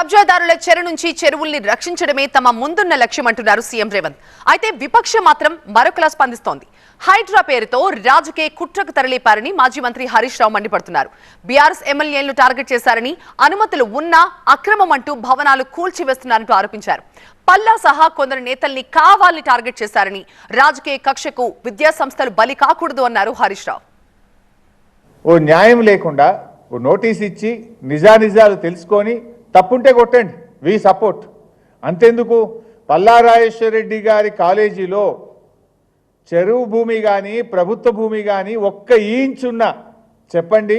కబ్జాదారుల చెర నుంచి చెరువుల్ని రక్షించడమే తమ ముందున్న లక్ష్యం అంటున్నారు సీఎం రేవంత్. అయితే విపక్షం మాత్రం మరొకలా స్పందిస్తోంది. హైడ్రా పేరుతో రాజకీయ కుట్రకు తరలిపారని మాజీ మంత్రి హరీష్ రావు మండిపడుతున్నారు. బీఆర్ఎస్ ఎమ్మెల్యేలను టార్గెట్ చేశారని అనుమతులు ఉన్నా అక్రమం అంటూ భవనాలు కూల్చివేస్తున్నారంటూ ఆరోపించారు. పల్లా సహా కొందరు నేతల్ని కావాలని టార్గెట్ చేశారని రాజకీయ కక్షకు విద్యా సంస్థలు బలి కాకూడదు అన్నారు హరీష్ రావు. ఓ న్యాయం లేకుండా ఓ నోటీస్ ఇచ్చి నిజానిజాలు తెలుసుకొని తప్పుంటే కొట్టండి. వి సపోర్ట్ అంతెందుకు? పల్లారాజేశ్వర రెడ్డి గారి కాలేజీలో చెరువు భూమి కానీ ప్రభుత్వ భూమి కానీ ఒక్క ఇంచున్న చెప్పండి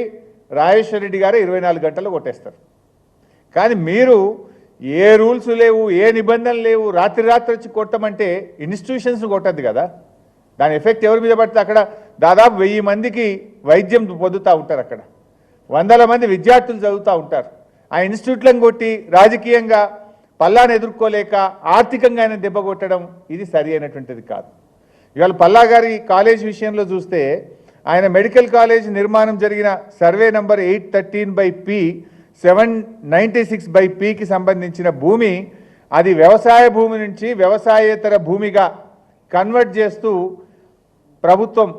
రాజేశ్వర రెడ్డి గారు ఇరవై నాలుగు గంటలు కొట్టేస్తారు. కానీ మీరు ఏ రూల్స్ లేవు ఏ నిబంధనలు లేవు రాత్రి రాత్రి వచ్చి కొట్టమంటే ఇన్స్టిట్యూషన్స్ కొట్టద్దు కదా. దాని ఎఫెక్ట్ ఎవరి మీద పడితే అక్కడ దాదాపు వెయ్యి మందికి వైద్యం పొందుతూ ఉంటారు అక్కడ. వందల మంది విద్యార్థులు చదువుతూ ఉంటారు. ఆ ఇన్స్టిట్యూట్లను కొట్టి రాజకీయంగా పల్లాను ఎదుర్కోలేక ఆర్థికంగా ఆయన దెబ్బ కొట్టడం ఇది సరి అయినటువంటిది కాదు. ఇవాళ పల్లా గారి కాలేజ్ విషయంలో చూస్తే ఆయన మెడికల్ కాలేజ్ నిర్మాణం జరిగిన survey number eight thirteen by P seven ninety six by పికి సంబంధించిన భూమి అది వ్యవసాయ భూమి నుంచి వ్యవసాయేతర భూమిగా కన్వర్ట్ చేస్తూ ప్రభుత్వం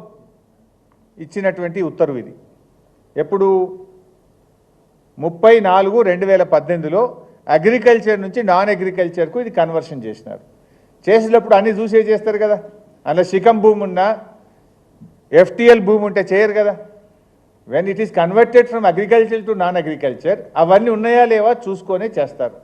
ఇచ్చినటువంటి ఉత్తర్వు ఇది. ఎప్పుడు ముప్పై నాలుగు రెండు వేల పద్దెనిమిదిలో అగ్రికల్చర్ నుంచి నాన్ అగ్రికల్చర్కు ఇది కన్వర్షన్ చేసినారు. చేసినప్పుడు అన్ని చూసే చేస్తారు కదా? అందులో శిఖం భూమి ఉన్నా ఎఫ్టిఎల్ భూమి ఉంటే చేయరు కదా? When it is converted from agriculture to non agriculture అవన్నీ ఉన్నాయా లేవా చూసుకొనే చేస్తారు.